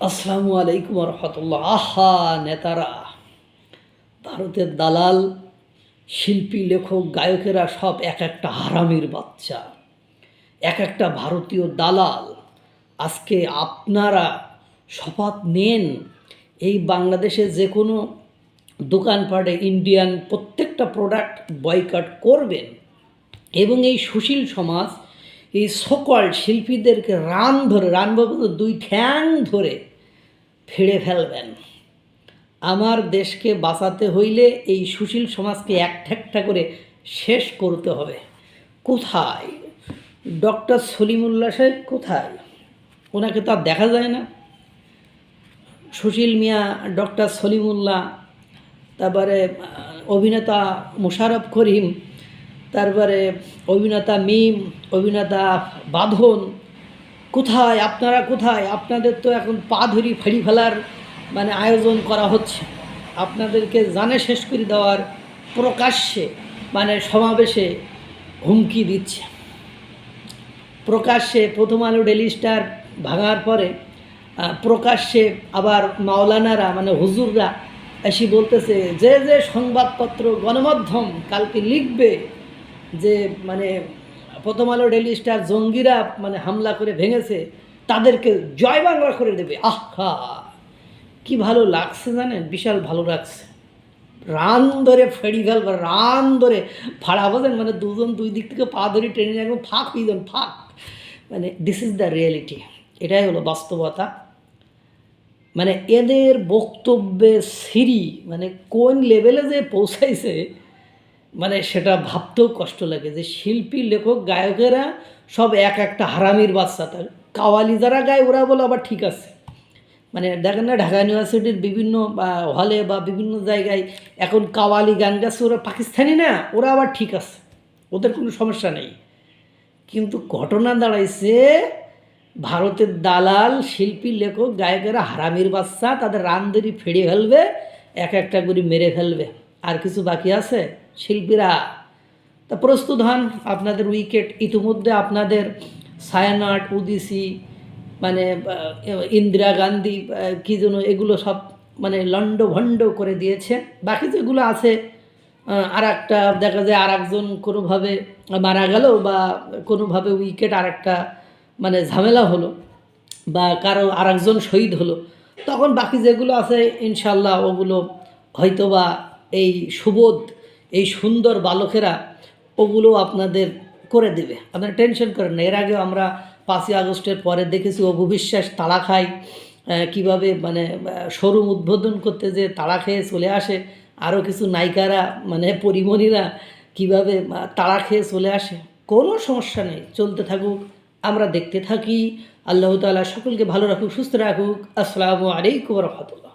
আসসালামু আলাইকুম রহমতুল্লাহ। আহা, নেতারা। ভারতের দালাল, শিল্পী, লেখক, গায়কেরা সব এক একটা হারামির বাচ্চা। এক একটা ভারতীয় দালাল। আজকে আপনারা শপথ নেন এই বাংলাদেশে যে কোনো দোকানপাটে ইন্ডিয়ান প্রত্যেকটা প্রোডাক্ট বয়কট করবেন এবং এই সুশীল সমাজ এই সকল শিল্পীদেরকে রান ধরে, রান বলতে দুই ঠ্যাং ধরে ফেড়ে ফেলবেন। আমার দেশকে বাঁচাতে হইলে এই সুশীল সমাজকে এক ঠেকটা করে শেষ করতে হবে। কোথায়? ডক্টর সলিমুল্লাহ সাহেব কোথায়? ওনাকে তো আর দেখা যায় না। সুশীল মিয়া, ডক্টর সলিমুল্লাহ, তারপরে অভিনেতা মোশারফ করিম তারপরে অভিনেতা মিম, অভিনেতা বাঁধন, কোথায়, আপনারা কোথায়? আপনাদের তো এখন পা ধরি ফেরি ফেলার মানে আয়োজন করা হচ্ছে। আপনাদেরকে জানে শেষ করে দেওয়ার প্রকাশ্যে মানে সমাবেশে হুমকি দিচ্ছে। প্রকাশ্যে প্রথম আলো ডেলি স্টার ভাঙার পরে প্রকাশ্যে আবার মাওলানারা মানে হুজুররা এসে বলতেছে, যে যে সংবাদপত্র গণমাধ্যম কালকে লিখবে যে মানে প্রথম আলো ডেলি স্টার জঙ্গিরা মানে হামলা করে ভেঙেছে, তাদেরকে জয় বাংলা করে দেবে। আহা কি ভালো লাগছে জানেন? বিশাল ভালো লাগছে। রান ধরে ফেড়ি ফেলবে রান ধরে ফাড়া বোঝেন? মানে দুজন দুই দিক থেকে পা ধরে ট্রেনে একদম ফাঁক হয়ে যান, ফাঁক। মানে দিস ইজ দ্য রিয়েলিটি এটাই হলো বাস্তবতা। মানে এদের বক্তব্যে সিরি মানে কোন লেভেলে যে পৌঁছাইছে মানে সেটা ভাবতেও কষ্ট লাগে যে শিল্পী, লেখক, গায়কেরা সব এক একটা হারামির বাচ্চা। তার কাওয়ালি যারা গায়, ওরা বলে, আবার ঠিক আছে। মানে দেখেন না, ঢাকা ইউনিভার্সিটির বিভিন্ন হলে বা বিভিন্ন জায়গায় এখন কাওয়ালি গান গাচ্ছে, ওরা পাকিস্তানি না, ওরা আবার ঠিক আছে। ওদের কোনো সমস্যা নেই। কিন্তু ঘটনা দাঁড়াইছে, ভারতের দালাল, শিল্পী, লেখক, গায়কেরা হারামির বাচ্চা, তাদের রামদেরি ফেড়ে ফেলবে, এক একটা করে মেরে ফেলবে। আর কিছু বাকি আছে? শিল্পীরা। তা প্রস্তুত হন আপনাদের উইকেট। ইতিমধ্যে আপনাদের সায়ানাট, উদিসি মানে ইন্দিরা গান্ধী কি যেন এগুলো সব মানে লন্ড ভণ্ড করে দিয়েছে। বাকি যেগুলো আছে আর একটা দেখা যায় আর একজন কোনোভাবে মারা গেল বা কোনোভাবে উইকেট আর একটা মানে ঝামেলা হলো বা কারও আর একজন শহীদ হলো। তখন বাকি যেগুলো আছে, ইনশাল্লাহ ওগুলো হয়তোবা এই সুবোধ এই সুন্দর বালকেরা ওগুলো আপনাদের করে দেবে। আপনারা টেনশন করেন না। এর আগেও আমরা পাঁচই আগস্টের পরে দেখেছি অববিশ্বাস তাড়া খায় কীভাবে মানে শোরুম উদ্বোধন করতে যে তাড়া খেয়ে চলে আসে। আরও কিছু নায়িকারা মানে পরিমণিরা কীভাবে তাড়া খেয়ে চলে আসে। কোনো সমস্যা নেই, চলতে থাকুক, আমরা দেখতে থাকি। আল্লাহ তাআলা সকলকে ভালো রাখুক, সুস্থ রাখুক। আসসালামু আলাইকুম রহমতুল্লাহ।